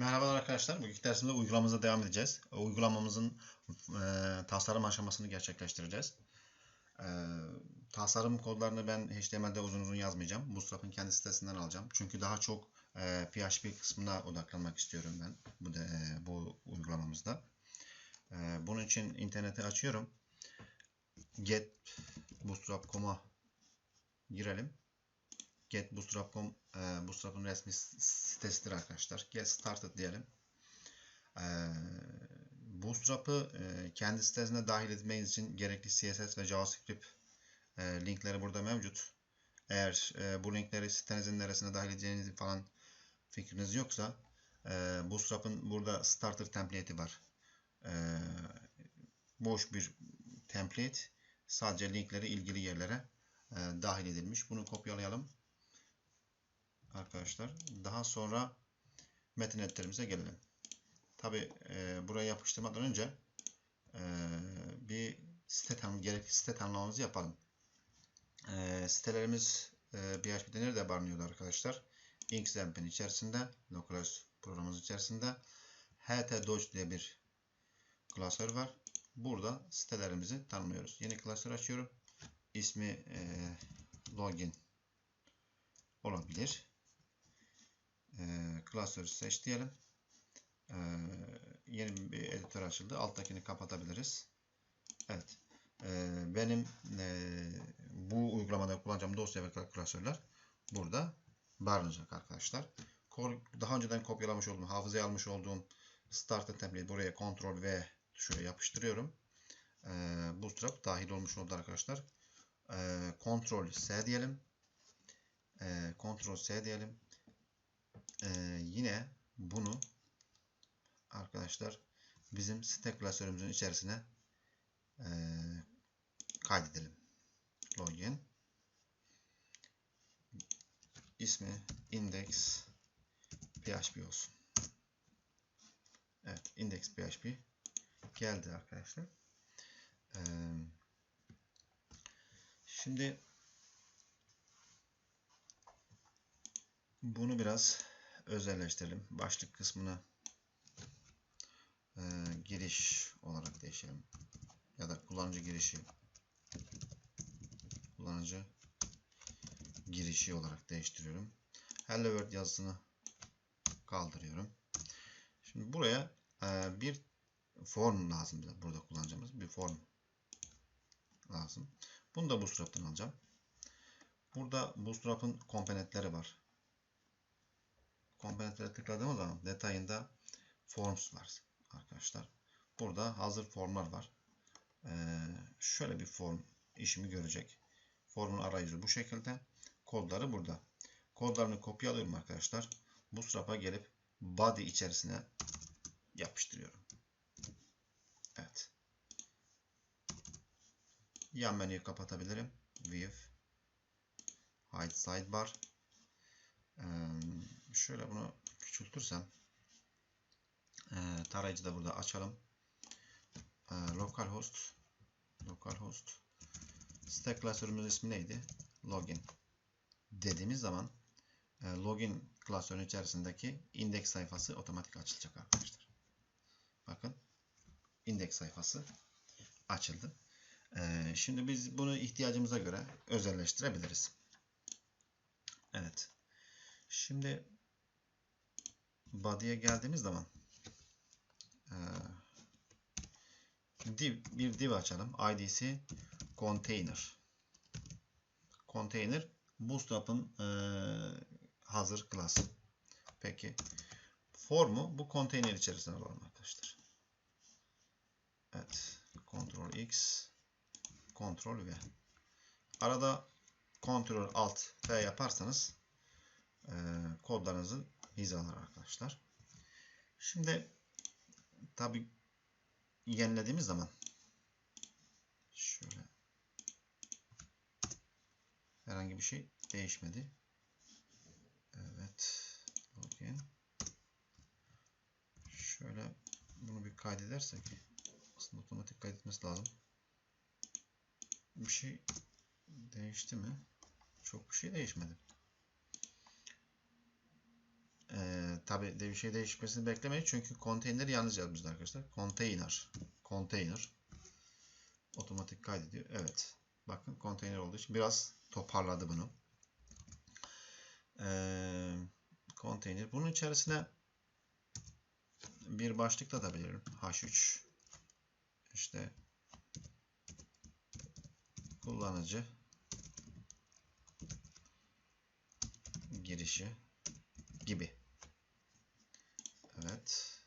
Merhabalar arkadaşlar. Bugünkü dersimizde uygulamamıza devam edeceğiz. Uygulamamızın e, tasarım aşamasını gerçekleştireceğiz. E, tasarım kodlarını ben HTML'de uzun uzun yazmayacağım. Bootstrap'ın kendi sitesinden alacağım. Çünkü daha çok e, PHP kısmına odaklanmak istiyorum ben bu, de, e, bu uygulamamızda. E, bunun için interneti açıyorum. Get bootstrap.com'a girelim. Get Bootstrap.com e, Bootstrap'ın resmi sitesidir arkadaşlar. Get Started diyelim. E, Bootstrap'ı e, kendi sitesine dahil etmeniz için gerekli CSS ve JavaScript e, linkleri burada mevcut. Eğer e, bu linkleri sitenizin neresine dahil edeceğiniz falan fikriniz yoksa e, Bootstrap'ın burada Starter template'i var. E, boş bir template. Sadece linkleri ilgili yerlere e, dahil edilmiş. Bunu kopyalayalım arkadaşlar. Daha sonra metin editörümüze gelelim. Tabi e, buraya yapıştırmadan önce e, bir site tanım, gerekli site tanımlamamızı yapalım. E, sitelerimiz e, PHP'de nerede barınıyordu arkadaşlar? Inkstamp'in içerisinde, Localhost programımız içerisinde HT Dodge diye bir klasör var. Burada sitelerimizi tanımlıyoruz. Yeni klasör açıyorum. İsmi e, login olabilir klasörü seç diyelim. E, yeni bir editör açıldı. Alttakini kapatabiliriz. Evet. E, benim e, bu uygulamada kullanacağım dosya ve klasörler burada barınacak arkadaşlar. Daha önceden kopyalamış olduğum, hafızaya almış olduğum starter template buraya Ctrl V tuşuyla yapıştırıyorum. E, Bootstrap dahil olmuş oldu arkadaşlar. E, Ctrl S diyelim. E, Ctrl S diyelim ee, yine bunu arkadaşlar bizim site klasörümüzün içerisine e, kaydedelim. Login ismi index php olsun. Evet, index php geldi arkadaşlar. Ee, şimdi bunu biraz özelleştirelim. Başlık kısmını e, giriş olarak değişelim. Ya da kullanıcı girişi kullanıcı girişi olarak değiştiriyorum. Hello World yazısını kaldırıyorum. Şimdi buraya e, bir form lazım. Burada kullanacağımız bir form lazım. Bunu da Bootstrap'tan alacağım. Burada Bootstrap'ın komponentleri var komponentlere tıkladığımız zaman detayında forms var arkadaşlar. Burada hazır formlar var. Ee, şöyle bir form işimi görecek. Formun arayüzü bu şekilde. Kodları burada. Kodlarını kopyalıyorum arkadaşlar. Bu Bootstrap'a gelip body içerisine yapıştırıyorum. Evet. Yan menüyü kapatabilirim. View Hide Sidebar ee, şöyle bunu küçültürsem e, tarayıcı da burada açalım. E, localhost localhost site klasörümüzün ismi neydi? Login dediğimiz zaman e, login klasörün içerisindeki indeks sayfası otomatik açılacak arkadaşlar. Bakın indeks sayfası açıldı. E, şimdi biz bunu ihtiyacımıza göre özelleştirebiliriz. Evet. Şimdi body'ye geldiğimiz zaman e, div, bir div açalım. ID'si container. Container Bootstrap'ın e, hazır klası. Peki formu bu container içerisine alalım arkadaşlar. Evet. Ctrl X Ctrl V. Arada Ctrl Alt V yaparsanız e, kodlarınızı hizalar arkadaşlar. Şimdi tabi yenilediğimiz zaman şöyle herhangi bir şey değişmedi. Evet. Login. Şöyle bunu bir kaydedersek aslında otomatik kaydetmesi lazım. Bir şey değişti mi? Çok bir şey değişmedi. Ee, tabii de bir şey değişmesini beklemeyin. Çünkü konteyneri yalnız yazmışız arkadaşlar. Container. Container. Otomatik kaydediyor. Evet. Bakın konteyner olduğu için biraz toparladı bunu. Ee, konteyner. Bunun içerisine bir başlık da atabilirim. H3 işte kullanıcı girişi gibi. Evet.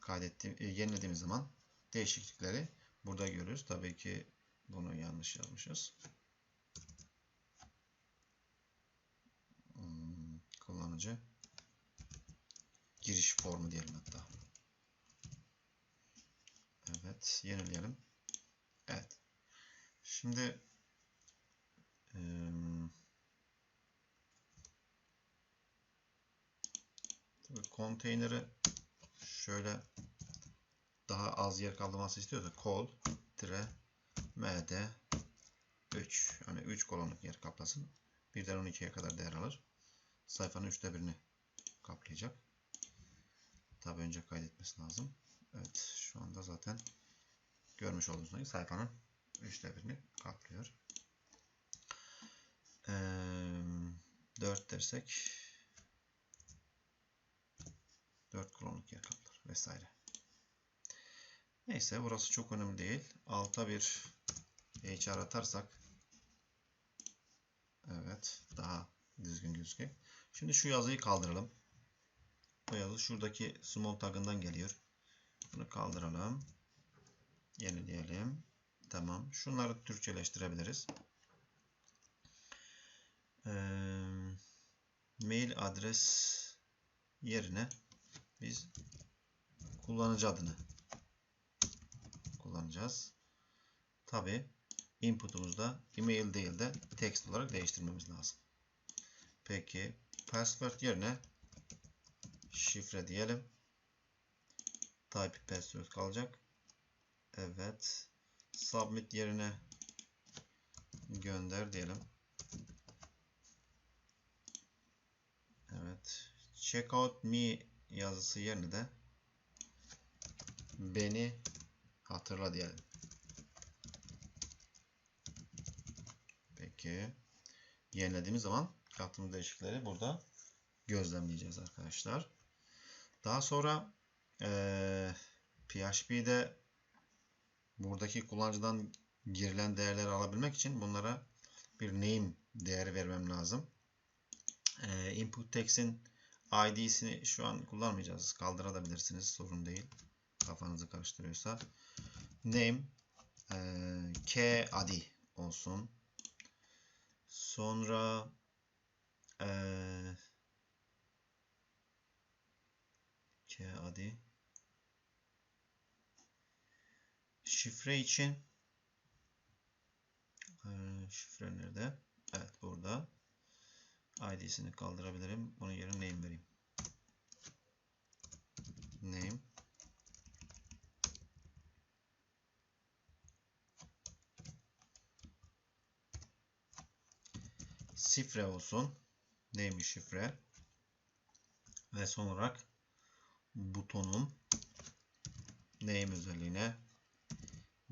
Kaydettiğim, e, yenilediğimiz zaman değişiklikleri burada görüyoruz. Tabii ki bunu yanlış yazmışız. Hmm, kullanıcı giriş formu diyelim hatta. Evet, yenileyelim. Evet. Şimdi eee tabii konteyneri şöyle daha az yer kaldırması istiyorsa kol tire md 3 yani 3 kolonluk yer kaplasın. Birden 12'ye kadar değer alır. Sayfanın üçte birini kaplayacak. Tabi önce kaydetmesi lazım. Evet şu anda zaten görmüş olduğunuz gibi sayfanın üçte birini kaplıyor. Ee, 4 dersek 4 kolonluk yer kaplar vesaire. Neyse burası çok önemli değil. Alta bir HR atarsak evet daha düzgün gözüküyor. Şimdi şu yazıyı kaldıralım. Bu yazı şuradaki small tagından geliyor. Bunu kaldıralım. Yenileyelim. Tamam. Şunları Türkçeleştirebiliriz. Ee, mail adres yerine biz kullanıcı adını kullanacağız. Tabi input'umuzda email değil de text olarak değiştirmemiz lazım. Peki password yerine şifre diyelim. Type password kalacak. Evet. Submit yerine gönder diyelim. Evet. Checkout me yazısı yerine de beni hatırla diyelim. Peki. Yenilediğimiz zaman yaptığımız değişiklikleri burada gözlemleyeceğiz arkadaşlar. Daha sonra e, PHP'de buradaki kullanıcıdan girilen değerleri alabilmek için bunlara bir name değeri vermem lazım. E, input text'in ID'sini şu an kullanmayacağız. Kaldırabilirsiniz. Sorun değil. Kafanızı karıştırıyorsa. Name e, K adi olsun. Sonra eee K adi şifre için eee, şifre nerede? Evet burada. ID'sini kaldırabilirim. Onun yerine name vereyim. Name şifre olsun. Neymiş şifre? Ve son olarak butonun name özelliğine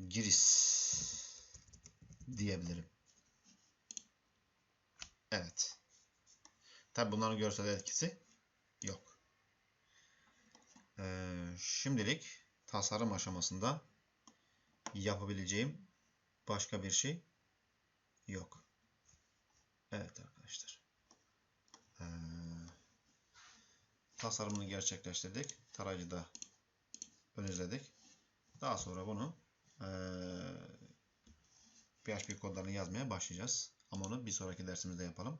giriş diyebilirim. Evet. Tabi bunların görsel etkisi yok. Ee, şimdilik tasarım aşamasında yapabileceğim başka bir şey yok. Evet arkadaşlar. Ee, tasarımını gerçekleştirdik. Tarayıcıda önüzledik. Daha sonra bunu ee, PHP kodlarını yazmaya başlayacağız. Ama onu bir sonraki dersimizde yapalım.